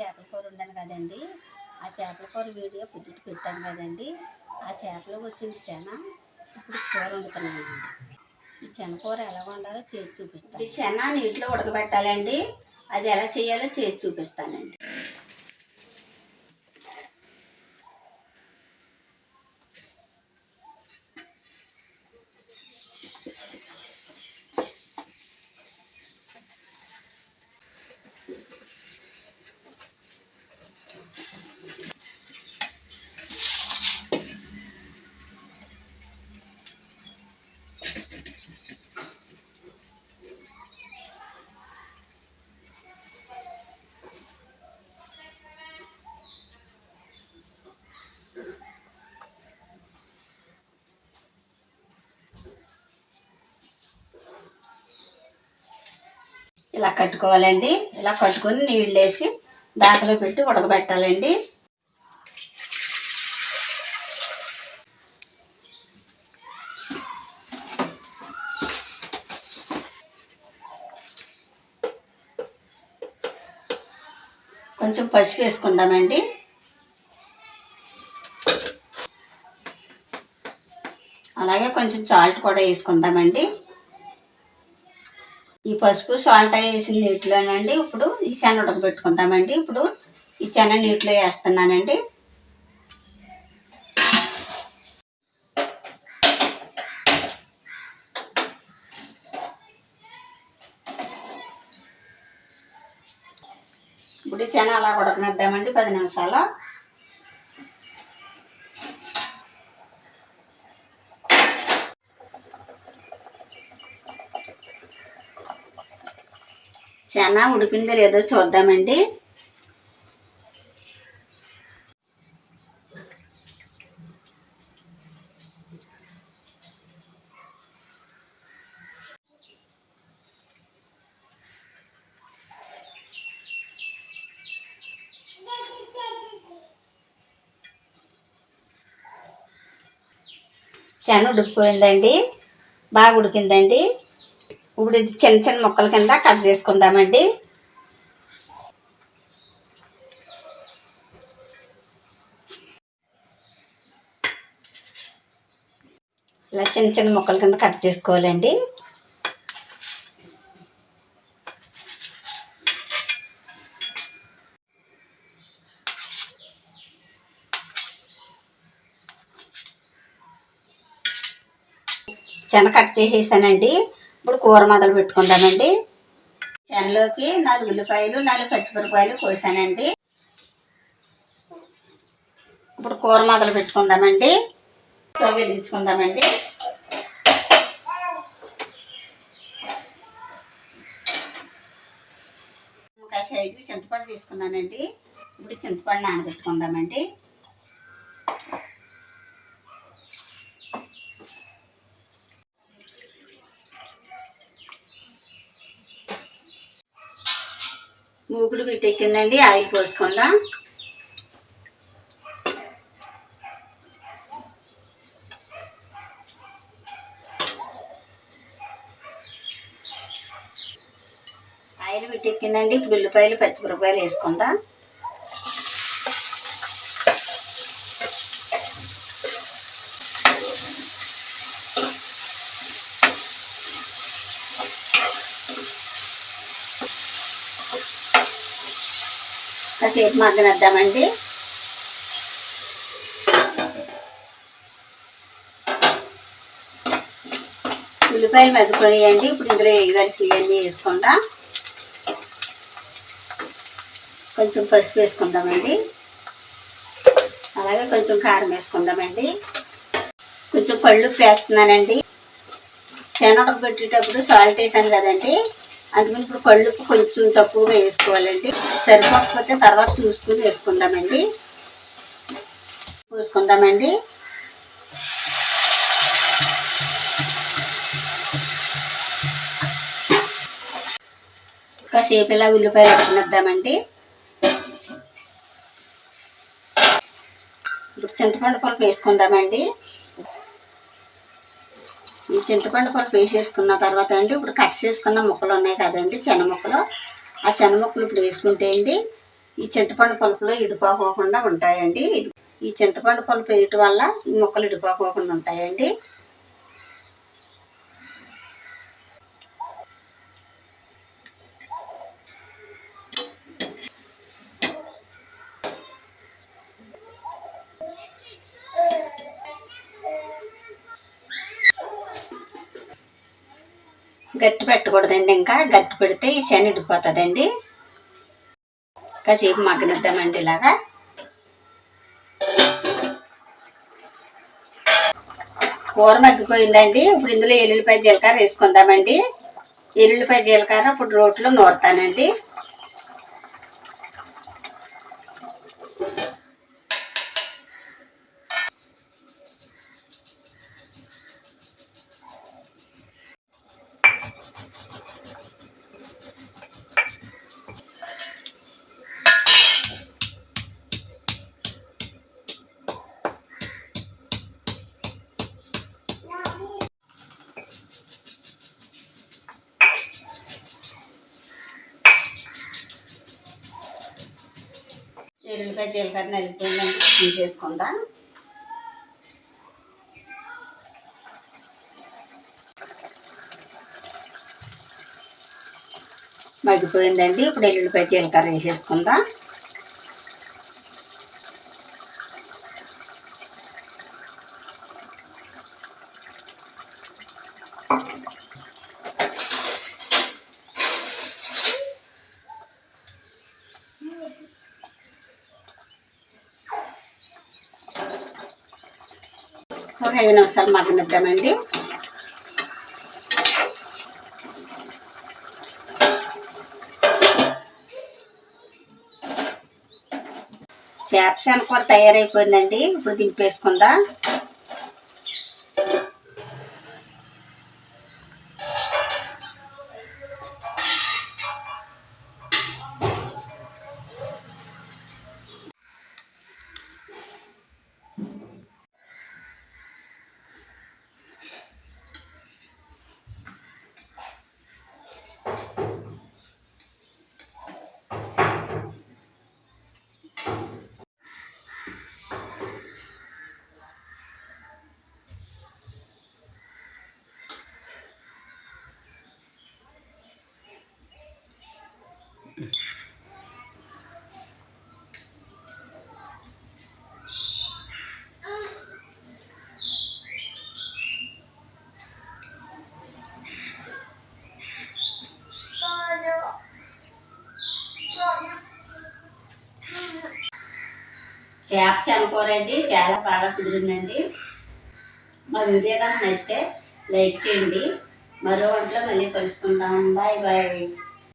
చేపల కూర ఉండాను కదండి. ఆ చేపల కూర వీడియో పొద్దుట పెట్టాను కదండి. ఆ చేపలో వచ్చింది శన ఇప్పుడు కూర వండుతున్నానండి ఈ శన కూర ఎలా వండాలో చేసి చూపిస్తాను. ఈ శన నీటిలో ఉడకబెట్టాలండి. అది ఎలా చేయాలో చేసి చూపిస్తానండి. ఇలా కట్టుకోవాలండి. ఇలా కట్టుకొని నీళ్ళు వేసి దాకలో పెట్టి ఉడకబెట్టాలండి. కొంచెం పసుపు వేసుకుందామండి. అలాగే కొంచెం సాల్ట్ కూడా వేసుకుందామండి. ఈ పసుపు సాల్ట్ వేసిన నీటిలోనండి. ఇప్పుడు ఈ శన ఉడకబెట్టుకుందామండి ఇప్పుడు ఈ శన నీటిలో వేస్తున్నానండి. ఇప్పుడు శనగ శన అలా ఉడకనిద్దామండి. పది నిమిషాలు. చాలా ఉడికిందో లేదో చూద్దామండి. చాలా ఉడికిపోయిందండి. బాగా ఉడికిందండి. ఇప్పుడు ఇది చిన్న చిన్న ముక్కల కింద కట్ చేసుకుందామండి. ఇలా చిన్న చిన్న ముక్కల కింద కట్ చేసుకోవాలండి. చెన కట్ చేసేసానండి. ఇప్పుడు కూర మొదలు పెట్టుకుందామండి. చెనలోకి నాలుగు ఉల్లిపాయలు నాలుగు పచ్చిమిరపాయలు కోసానండి. ఇప్పుడు కూర మొదలు పెట్టుకుందామండి. స్టవ్ వెలిగించుకుందామండి. ఒక సైజు చింతపండు తీసుకున్నానండి. ఇప్పుడు చింతపండు నానబెట్టుకుందామండి. మూకుడు పెట్టెక్కిందండి ఆయిల్ పోసుకుందాం. ఆయిల్ పెట్టెక్కిందండి ఇప్పుడు ఉల్లిపాయలు పచ్చిమిరపాయలు వేసుకుందాం. కాసేపు మగ్గనిద్దామండి. ఉల్లిపాయలు మగ్గిపోయాయండి ఇప్పుడు ఇందులో ఎగవలసి ఇవన్నీ వేసుకుందాం. కొంచెం పసుపు వేసుకుందామండి. అలాగే కొంచెం కారం వేసుకుందామండి. కొంచెం పళ్ళు వేస్తున్నానండి శనగ పెట్టేటప్పుడు సాల్ట్ వేసాను కదండి. అందుకని ఇప్పుడు పళ్ళు కొంచెం తక్కువగా వేసుకోవాలండి. సరిపోకపోతే తర్వాత చూసుకుని వేసుకుందామండి. పోసుకుందామండి. కాసేపు ఇలా ఉల్లిపాయలు వేసుకునిద్దామండి. ఇప్పుడు చింతపండు పలుపు వేసుకుందామండి. ఈ చింతపండు పలుపు వేసేసుకున్న తర్వాత అండి ఇప్పుడు కట్ చేసుకున్న ముక్కలు ఉన్నాయి కదండి చెన ముక్కలు ఆ చెన ముక్కలు ఇప్పుడు వేసుకుంటే అండి ఈ చింతపండు పలుపులో ఇడిపోకోకుండా ఉంటాయండి. ఈ చింతపండు పలుపు వేయటం వల్ల ఈ ముక్కలు ఇడిపోకోకుండా ఉంటాయండి. గట్టి పెట్టకూడదండి ఇంకా. గట్టి పెడితే ఈ శని ఇడిపోతుందండి కాసేపు మగ్గనిద్దామండి ఇలాగా. కూర మగ్గిపోయిందండి. ఇప్పుడు ఇందులో ఎల్లుల్లిపాయ జీలకర్ర వేసుకుందామండి. ఎల్లుల్లిపాయ జీలకర్ర ఇప్పుడు రోట్లో నూరుతానండి. ఎల్లుల్లిపాయ జీలకర్ర నలిగిపోయిందండి తీసేసుకుందాం మగ్గిపోయిందండి. ఇప్పుడు ఎల్లుల్లిపాయ జీలకర్ర వేసేసుకుందాం ఒక ఐదు నిమిషాలు మగ్గనిద్దామండి చేప కూర తయారైపోయిందండి. ఇప్పుడు దింపేసుకుందాం. よし! చేప చనుకోరండి చాలా బాగా కుదిరిందండి. మా వీడియో కనుక నచ్చితే లైక్ చేయండి. మరో వంటలో మళ్ళీ కలుసుకుంటాం. Bye bye.